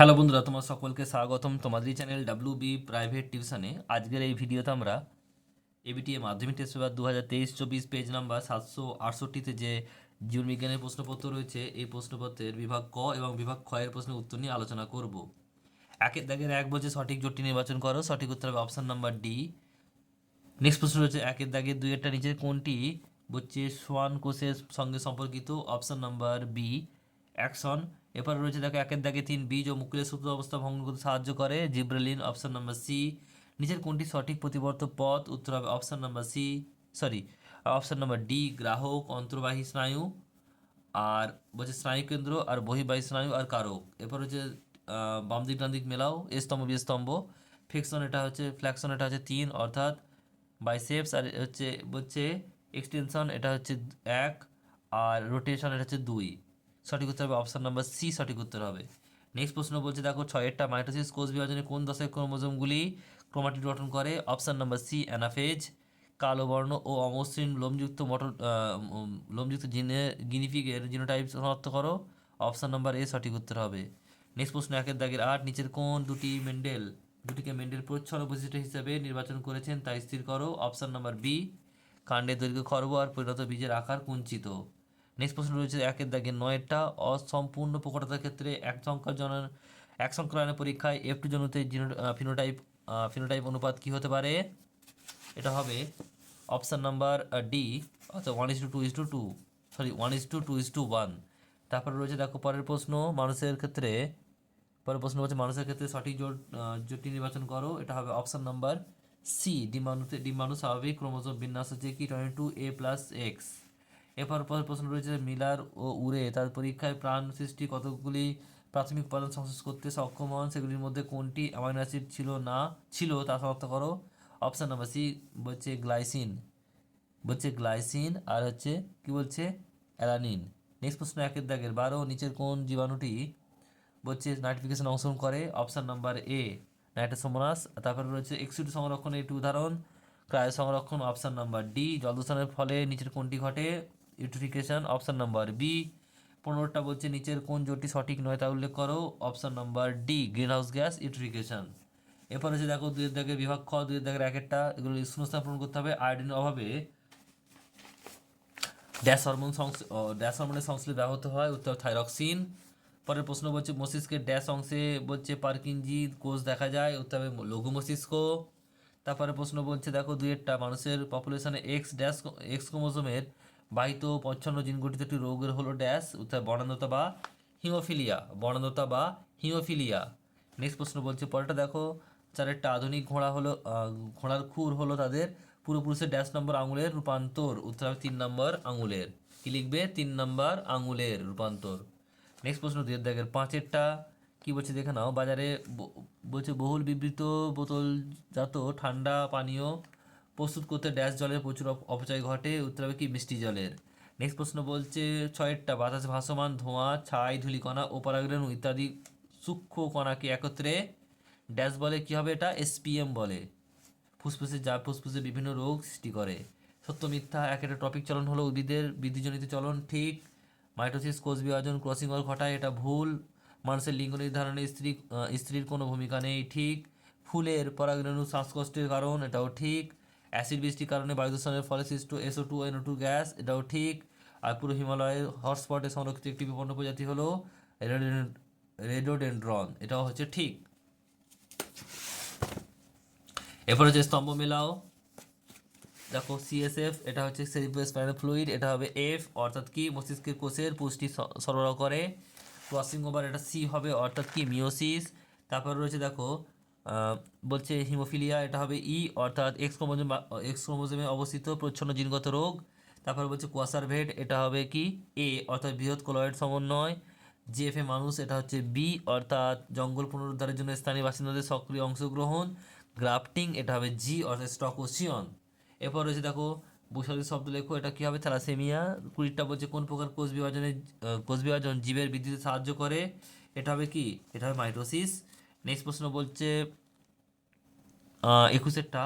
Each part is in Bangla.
হ্যালো বন্ধুরা, তোমার সকলকে স্বাগতম তোমাদের চ্যানেল ডাব্লিউ বি প্রাইভেট টিউশনে আজকের এই ভিডিওতে আমরা এবিটিএ মাধ্যমিক টেস্ট পেপার দু হাজার তেইশ চব্বিশ পেজ নাম্বার সাতশো আটষট্টিতে যে জীবন বিজ্ঞানের প্রশ্নপত্র রয়েছে, এই প্রশ্নপত্রের বিভাগ ক এবং বিভাগ এর প্রশ্নের উত্তর নিয়ে আলোচনা করব। একের দাগের এক বলছে সঠিক জোটটি নির্বাচন করো, সঠিক উত্তর হবে অপশন নাম্বার ডি নেক্সট প্রশ্ন রয়েছে একের দাগের দুইয়েরটা নিচের কোনটি হচ্ছে সোয়ান কোষের সঙ্গে সম্পর্কিত? Option number B action. এরপর রয়েছে দেখো, একের দাগে তিন, বীজ ও মুকুলের সূত্র অবস্থা ভঙ্গ করতে সাহায্য করে। Gibberellin, option number C. নিচের কোনটি সঠিক প্রতিবর্ত পথ? উত্তর হবে option number C, sorry, option number D, গ্রাহক, অন্তর্বাহী স্নায়ু, আর বলছে স্নায়ু কেন্দ্র, আর বহির্বাহী স্নায়ু, আর কারক। এরপর হচ্ছে বাম দিক, ডান দিক মেলাও, এ স্তম্ভ, বি স্তম্ভ। ফ্লেকশন এটা হচ্ছে ফ্লেকশন এটা হচ্ছে তিন, অর্থাৎ বাইসেপস, আর হচ্ছে হচ্ছে এক্সটেনশন এটা হচ্ছে এক, আর রোটেশন এটা হচ্ছে দুই। সঠিক উত্তর হবে অপশান নাম্বার সি সঠিক উত্তর হবে। নেক্সট প্রশ্ন বলছে, দেখো, ছয়েরটা মাইটোসিস কোষ বিভাজনে কোন দশায় ক্রোমোজোমগুলি ক্রোমাটিড গঠন করে? অপশান নাম্বার সি অ্যানাফেজ, কালো বর্ণ ও অমসৃণ লোমযুক্ত মটর লোমযুক্ত জিনে গিনিফিগের জিনোটাইপ শনাক্ত করো। অপশান নাম্বার এ সঠিক উত্তর হবে। নেক্সট প্রশ্ন, একের দাগের আট, নিচের কোন দুটি মেন্ডেল, দুটিকে মেন্ডেল প্রচ্ছন্ন বৈশিষ্ট্য হিসেবে নির্বাচন করেছেন তা স্থির করো। অপশান নাম্বার বি কাণ্ডের দৈর্ঘ্য খর্ব আর পরিণত বীজের আকার কুঞ্চিত। নেক্সট প্রশ্ন রয়েছে একের দাগে নয়টা অসম্পূর্ণ প্রকটতার ক্ষেত্রে এক সংখ্যার এক সংক্রায়নের পরীক্ষায় এফ টু জনুতে ফিনোটাইপ ফিনোটাইপ অনুপাত কি হতে পারে? এটা হবে অপশান নাম্বার ডি অর্থাৎ one is two two is two two sorry one is two two is two one তারপরে রয়েছে দেখো পরের প্রশ্ন, মানুষের ক্ষেত্রে, পরের প্রশ্ন হচ্ছে মানুষের ক্ষেত্রে সঠিক জোট জোটটি নির্বাচন করো, এটা হবে অপশান নাম্বার সি ডিমাণুতে ডিমাণু স্বাভাবিক ক্রোমোজোম বিন্যাস হচ্ছে কি twenty two A plus X এরপর পরের প্রশ্ন রয়েছে, মিলার ও উড়ে তার পরীক্ষায় প্রাণ সৃষ্টি কতগুলি প্রাথমিক উপাদান সংশ্লেষ করতে সক্ষম হন? সেগুলির মধ্যে কোনটি অ্যামাইনো অ্যাসিড ছিল না ছিল তা শনাক্ত করো। অপশান নাম্বার সি বলছে গ্লাইসিন বলছে গ্লাইসিন আর হচ্ছে কি বলছে? অ্যালানিন। নেক্সট প্রশ্ন একের দাগের। বারো নিচের কোন জীবাণুটি বলছে নাইট্রিফিকেশন অংশগ্রহণ করে? অপশান নাম্বার এ নাইট্রোসোমোনাস, তারপরে রয়েছে এক্সিডি সংরক্ষণের একটি উদাহরণ, ক্রায় সংরক্ষণ। অপশান নাম্বার ডি, জলদূষণের ফলে নিচের কোনটি ঘটে? ইউট্রিফিকেশন অপশান নাম্বার বি পনেরোটা বলছে, নিচের কোন জোটটি সঠিক নয় তা উল্লেখ করো। Option number D greenhouse gas eutrophication এরপর হচ্ছে দেখো, দুইয়ের দাগের বিভাগ খ দুইয়ের দাগের এক একটা এগুলো শূন্যস্থান পূরণ করতে হবে। আয়োডিনের অভাবে ড্যাশ হরমোন ড্যাশ হরমোনের সংশ্লেষ ব্যাহত হয়, উত্তর থাইরক্সিন পরের প্রশ্ন বলছে মস্তিষ্কের ড্যাশ অংশে বলছে পার্কিনজি কোষ দেখা যায়, উত্তর হবে লঘু মস্তিষ্ক তারপরে প্রশ্ন বলছে, দেখো, দুইয়েরটা মানুষের পপুলেশনে এক্স ড্যাশ এক্স ক্রোমোজোমের বাহিত পচ্ছন্ন জিন গঠিত একটি রোগের হলো ড্যাশ উত্তর বর্ণান্ধতা বা হিমোফিলিয়া। বর্ণান্ধতা বা হিমোফিলিয়া। নেক্সট প্রশ্ন বলছে, পরেরটা দেখো চারেরটা আধুনিক ঘোড়া হলো ঘোড়ার খুর হলো তাদের পূর্বপুরুষের ড্যাশ নম্বর আঙুলের রূপান্তর উত্তর হবে তিন নম্বর আঙুলের। কি লিখবে? তিন নম্বর আঙুলের রূপান্তর। নেক্সট প্রশ্ন, দুই দাগের পাঁচেরটা, কি বলছে দেখে নাও। বাজারে বলছে বহুল বিবৃত বোতলজাত ঠান্ডা পানীয় প্রস্তুত করতে ড্যাশ জলের প্রচুর অপচয় ঘটে। উত্তর হবে কি? মিষ্টি জলের। নেক্সট প্রশ্ন বলছে ছয়েরটা বাতাসে ভাসমান, ধোঁয়া, ছাই, ধূলিকণা ও পরাগরেণু ইত্যাদি সূক্ষ্ম কণাকে একত্রে ড্যাশ বলে কি হবে এটা? এসপিএম বলে। ফুসফুসে যা ফুসফুসে বিভিন্ন রোগ সৃষ্টি করে। সত্য, মিথ্যা, এক একটা টপিক চলন হলো উদ্ভিদের। বৃদ্ধিজনিত চলন ঠিক। মাইটোসিস, কোষ বিভাজন ক্রসিং ওভার ঘটায়, এটা ভুল। মানুষের লিঙ্গ নির্ধারণে স্ত্রী স্ত্রীর কোনো ভূমিকা নেই ঠিক। ফুলের পরাগরেণু শ্বাসকষ্টের কারণ, এটাও ঠিক। অ্যাসিড বৃষ্টির কারণে বায়ু দূষণের ফলে সৃষ্ট SO two NO two gas, এটাও ঠিক। আর পুরো হিমালয়ের হটস্পটে সংরক্ষিত একটি বিপন্ন প্রজাতি হলো রেডোডেন্ড্রন। এটাও হচ্ছে ঠিক। এরপর হচ্ছে স্তম্ভ মেলাও। দেখো সিএসএফ এটা হচ্ছে সেরিব্রোস্পাইনাল ফ্লুইড, এটা হবে এফ অর্থাৎ কি? মস্তিষ্কের কোষের পুষ্টি সরবরাহ করে। ক্রসিং ওভার এটা সি হবে, অর্থাৎ কি? মিওসিস তারপর রয়েছে, দেখো বলছে হিমোফিলিয়া, এটা হবে ই, অর্থাৎ এক্স ক্রোমোজোম এক্স ক্রোমোজোমে অবস্থিত প্রচ্ছন্ন জিনগত রোগ। তারপর বলছে কোয়াসার ভেড এটা হবে কি? এ অর্থাৎ বৃহৎ কোলয়েড সমন্বয়। জিএফএ মানুষ, এটা হচ্ছে বি অর্থাৎ জঙ্গল পুনরুদ্ধারের জন্য স্থানীয় বাসিন্দাদের সক্রিয় অংশগ্রহণ। গ্রাফটিং, এটা হবে জি অর্থাৎ স্টকোসিয়ন এরপর রয়েছে দেখো বৈশাখী শব্দ লেখো, এটা কী হবে? থ্যালাসেমিয়া। কুড়িটা বলছে কোন প্রকার কোষ বিভাজনের কোষ বিভাজন জীবের বৃদ্ধিতে সাহায্য করে? এটা হবে কি? এটা হবে মাইটোসিস। নেক্সট প্রশ্ন বলছে একুশেরটা,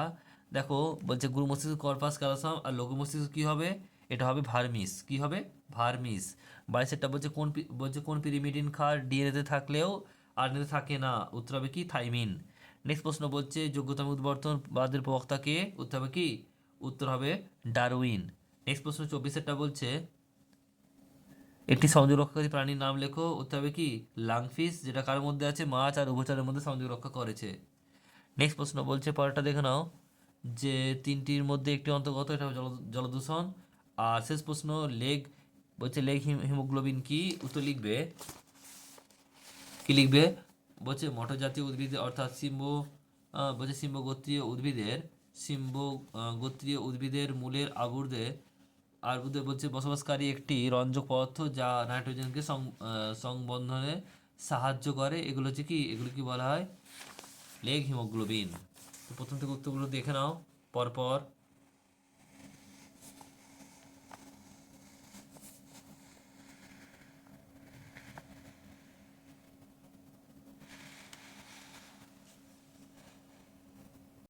দেখো, বলছে গুরু মস্তিষ্ক, কর্পাস ক্যালসাম আর লঘু মস্তিষ্ক কী হবে? এটা হবে ভার্মিস। কি হবে? ভার্মিস। বাইশেরটা বলছে কোন বলছে কোন পিরিমিডিন খার ডিএনএতে থাকলেও আর আরএনএতে থাকে না। উত্তর হবে কি? থাইমিন। নেক্সট প্রশ্ন বলছে যোগ্যতম উদ্বর্তন বাদের প্রবক্তা কে? উত্তর হবে কি? উত্তর হবে ডারউইন। নেক্সট প্রশ্ন চব্বিশেরটা বলছে, একটি সংযোগ রক্ষাকারী প্রাণীর নাম লেখো। উত্তর হবে কি? লাংফিস, যেটা কার মধ্যে আছে? মাছ আর উভচরের মধ্যে সংযোগ রক্ষা করেছে। নেক্সট প্রশ্ন বলছে পরেরটা দেখে নাও, যে তিনটির মধ্যে একটি অন্তর্গত এটা জল জলদূষণ। আর শেষ প্রশ্ন, লেগ, বলছে লেগ হিমোগ্লোবিন কি? উত্তর লিখবে, কি লিখবে? বলছে মটর জাতীয় উদ্ভিদ অর্থাৎ সিম্ব বলছে সিম্ব গোত্রীয় উদ্ভিদের, সিম্ব গোত্রীয় উদ্ভিদের মূলের আবুর্দে আবুর্দে বলছে বসবাসকারী একটি রঞ্জক পদার্থ যা নাইট্রোজেনকে সংবন্ধনে সাহায্য করে। এগুলো হচ্ছে কি? এগুলো কি বলা হয়? Leghaemoglobin. তো প্রথম থেকে উত্তরগুলো দেখে নাও পরপর